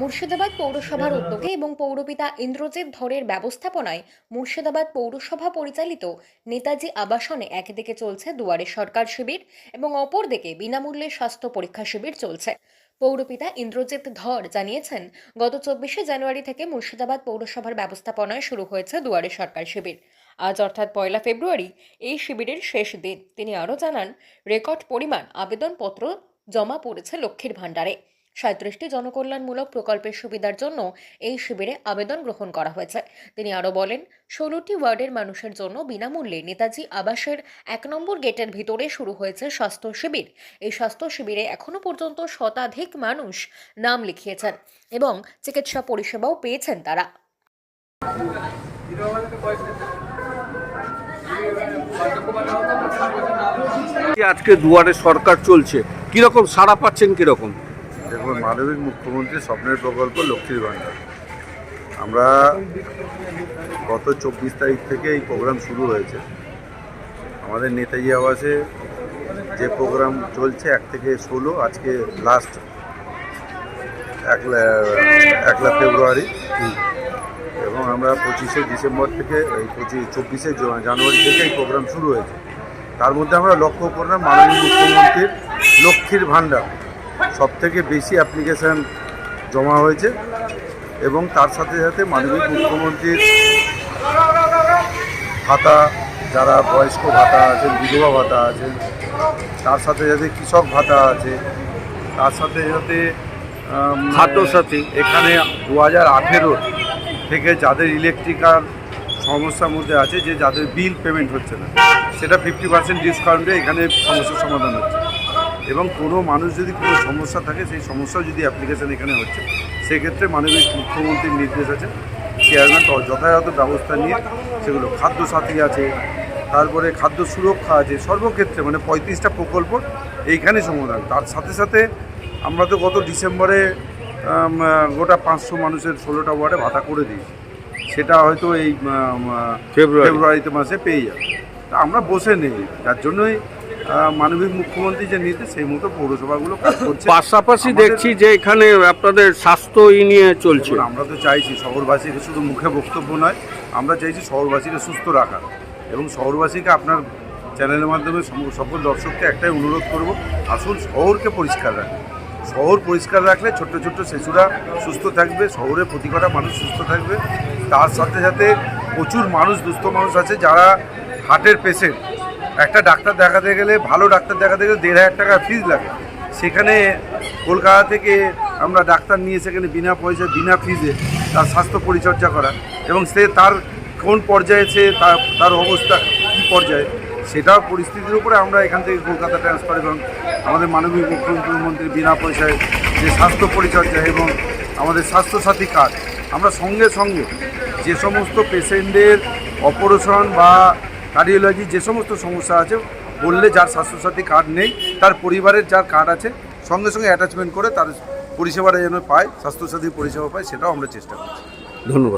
মুর্শিদাবাদ পৌরসভার উদ্যোগে এবং পৌরপিতা ইন্দ্রজিৎ ধরের ব্যবস্থাপনায় মুর্শিদাবাদ পৌরসভা পরিচালিত নেতাজি আবাসনে একদিকে চলছে দুয়ারে সরকার শিবির এবং অপরদিকে বিনামূল্যে স্বাস্থ্য পরীক্ষা শিবির চলছে। পৌরপিতা ইন্দ্রজিৎ ধর জানিয়েছেন, গত চব্বিশে জানুয়ারি থেকে মুর্শিদাবাদ পৌরসভার ব্যবস্থাপনায় শুরু হয়েছে দুয়ারে সরকার শিবির। আজ অর্থাৎ পয়লা ফেব্রুয়ারি এই শিবিরের শেষ দিন। তিনি আরও জানান, রেকর্ড পরিমাণ আবেদনপত্র জমা পড়েছে লক্ষ্মীর ভাণ্ডারে। সাঁত্রিশটি জনকল্যাণমূলক প্রকল্পের সুবিধার জন্য এই শিবিরে আবেদন গ্রহণ করা হয়েছে। তিনি আরও বলেন, ষোলোটি ওয়ার্ডের মানুষের জন্য বিনামূল্যে নেতাজি আবাসের এক নম্বর গেটের ভিতরে শুরু হয়েছে স্বাস্থ্য শিবির। এই স্বাস্থ্য শিবিরে এখনও পর্যন্ত শতাধিক মানুষ নাম লিখিয়েছেন এবং চিকিৎসা পরিষেবাও পেয়েছেন তারা। আজকে দুয়ারে সরকার চলছে। কীরকম সাড়া পাচ্ছেন কীরকম? দেখুন মানবিক মুখ্যমন্ত্রী স্বপ্নের প্রকল্প লক্ষ্মীর ভাণ্ডার। আমরা গত চব্বিশ তারিখ থেকে এই প্রোগ্রাম শুরু হয়েছে। আমাদের নেতাজি আবাসে যে প্রোগ্রাম চলছে এক থেকে ষোলো, আজকে লাস্ট একলা একলা ফেব্রুয়ারি। এবং আমরা পঁচিশে ডিসেম্বর থেকে এই পঁচিশ, চব্বিশে জানুয়ারি থেকে এই প্রোগ্রাম শুরু হয়েছে। তার মধ্যে আমরা লক্ষ্য করলাম মাননীয় মুখ্যমন্ত্রীর লক্ষ্মীর ভাণ্ডার। সব থেকে বেশি অ্যাপ্লিকেশান জমা হয়েছে এবং তার সাথে সাথে মাননীয় মুখ্যমন্ত্রীর ভাতা যারা বয়স্ক ভাতা আছেন বিধবা ভাতা আছেন তার সাথে সাথে কৃষক ভাতা আছে তার সাথে সাথে খাদ্যসাথী। এখানে দু হাজার আঠেরো থেকে যাদের ইলেকট্রিক্যাল সমস্যার মধ্যে আছে যে যাদের বিল পেমেন্ট হচ্ছে না সেটা ফিফটি পার্সেন্ট ডিসকাউন্টে এখানে সমস্যার সমাধান হচ্ছে এবং কোনো মানুষ যদি কোনো সমস্যা থাকে সেই সমস্যা যদি অ্যাপ্লিকেশন এখানে হচ্ছে সেক্ষেত্রে মাননীয় মুখ্যমন্ত্রীর নির্দেশ আছে চেয়ারম্যান যথাযথ ব্যবস্থা নিয়ে সেগুলো খাদ্য সাথী আছে তারপরে খাদ্য সুরক্ষা আছে সর্বক্ষেত্রে মানে পঁয়ত্রিশটা প্রকল্প এইখানে সমাধান। তার সাথে সাথে আমরা তো গত ডিসেম্বরে গোটা পাঁচশো মানুষের ষোলোটা ওয়ার্ডে ভাতা করে দিই সেটা হয়তো এই। ফেব্রুয়ারিতে মাসে পেয়ে যাবে। তা আমরা বসে নেই যার জন্যই মানবিক মুখ্যমন্ত্রী যে নির্দেশ সেই মতো পৌরসভাগুলো পাশাপাশি দেখছি যে এখানে আপনাদের স্বাস্থ্য ই নিয়ে চলছে। আমরা তো চাইছি শহরবাসীকে শুধু মুখে বক্তব্য নয় আমরা চাইছি শহরবাসীকে সুস্থ রাখা এবং শহরবাসীকে আপনার চ্যানেলের মাধ্যমে সকল দর্শককে একটাই অনুরোধ করব আসুন শহরকে পরিষ্কার রাখুন শহর পরিষ্কার রাখলে ছোট্ট ছোট্ট শিশুরা সুস্থ থাকবে শহরে প্রতি কটা মানুষ সুস্থ থাকবে। তার সাথে সাথে প্রচুর মানুষ দুস্থ মানুষ আছে যারা হার্টের পেশেন্ট একটা ডাক্তার দেখাতে গেলে, ভালো ডাক্তার দেখাতে গেলে দেড় হাজার টাকা ফিজ লাগে। সেখানে কলকাতা থেকে আমরা ডাক্তার নিয়ে সেখানে বিনা পয়সায় বিনা ফিজে তার স্বাস্থ্য পরিচর্যা করা এবং সে তার কোন পর্যায়ে সে তার অবস্থা কী পর্যায়ে, সেটাও পরিস্থিতির উপরে আমরা এখান থেকে কলকাতা ট্রান্সফার এবং আমাদের মাননীয় মুখ্যমন্ত্রী বিনা পয়সায় যে স্বাস্থ্য পরিচর্যা এবং আমাদের স্বাস্থ্যসাথী কার্ড, আমরা সঙ্গে সঙ্গে যে সমস্ত পেশেন্টদের অপারেশন বা কার্ডিওলজি যে সমস্ত সমস্যা আছে, বললে যার স্বাস্থ্যসাথী কার্ড নেই, তার পরিবারের যার কার্ড আছে, সঙ্গে সঙ্গে অ্যাটাচমেন্ট করে তার পরিষেবাটা যেন পায় স্বাস্থ্যসাথী পরিষেবা পায়, সেটাও আমরা চেষ্টা করছি। ধন্যবাদ।